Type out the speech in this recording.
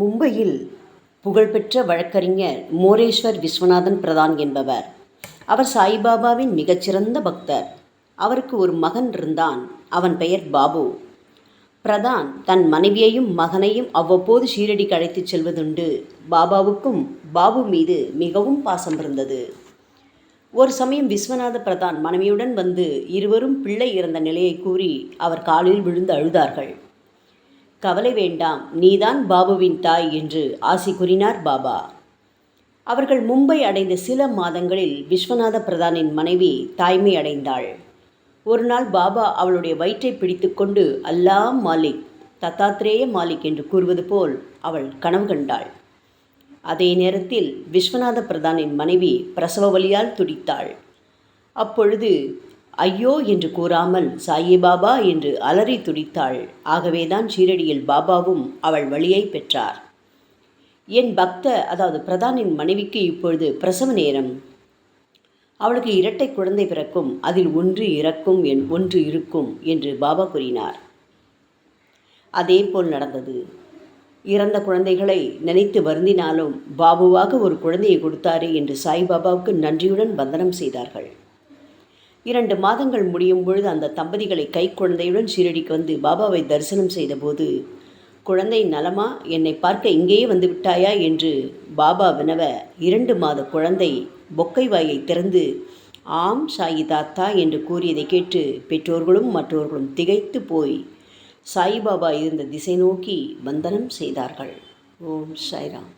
மும்பையில் புகழ்பெற்ற வழக்கறிஞர் மோரேஸ்வர் விஸ்வநாதன் பிரதான் என்பவர். அவர் சாய்பாபாவின் மிகச்சிறந்த பக்தர். அவருக்கு ஒரு மகன் இருந்தான். அவன் பெயர் பாபு. பிரதான் தன் மனைவியையும் மகனையும் அவ்வப்போது ஷீரடிக்கு அழைத்துச் செல்வதுண்டு. பாபாவுக்கும் பாபு மீது மிகவும் பாசம் இருந்தது. ஒரு சமயம் விஸ்வநாத பிரதான் மனைவியுடன் வந்து இருவரும் பிள்ளை இறந்த நிலையை கூறி அவர் காலில் விழுந்து அழுதார்கள். கவலை வேண்டாம் நீதான் பாபுவின் தாய் என்று ஆசி கூறினார் பாபா. அவர்கள் மும்பை அடைந்த சில மாதங்களில் விஸ்வநாத பிரதானின் மனைவி தாய்மை அடைந்தாள். ஒரு நாள் பாபா அவளுடைய வயிற்றை பிடித்துக்கொண்டு அல்லா மாலிக் தத்தாத்ரேய மாலிக் என்று கூறுவது போல் அவள் கனவு கண்டாள். அதே நேரத்தில் விஸ்வநாத பிரதானின் மனைவி பிரசவ வழியால் துடித்தாள். அப்பொழுது ஐயோ என்று கூறாமல் சாயிபாபா என்று அலறி துடித்தாள். ஆகவேதான் ஷீரடியில் பாபாவும் அவள் வழியை பெற்றார். என் பக்த அதாவது பிரதானின் மனைவிக்கு இப்பொழுது பிரசவ நேரம். அவளுக்கு இரட்டை குழந்தை பிறக்கும் அதில் ஒன்று இறக்கும் என் ஒன்று இருக்கும் என்று பாபா கூறினார். அதே போல் நடந்தது. இறந்த குழந்தைகளை நினைத்து வருந்தினாலும் பாபுவாக ஒரு குழந்தையை கொடுத்தாரே என்று சாய்பாபாவுக்கு நன்றியுடன் வந்தனம் செய்தார்கள். இரண்டு மாதங்கள் முடியும் பொழுது அந்த தம்பதிகளை கை குழந்தையுடன் ஷீரடிக்கு வந்து பாபாவை தரிசனம் செய்தபோது குழந்தை நலமா? என்னை பார்க்க இங்கேயே வந்து விட்டாயா? என்று பாபா வினவ இரண்டு மாத குழந்தை பொக்கை வாயை திறந்து ஆம் சாயி தாத்தா என்று கூறியதை கேட்டு பெற்றோர்களும் மற்றவர்களும் திகைத்து போய் சாயிபாபா இருந்த திசை நோக்கி வந்தனம் செய்தார்கள். ஓம் சாய்ராம்.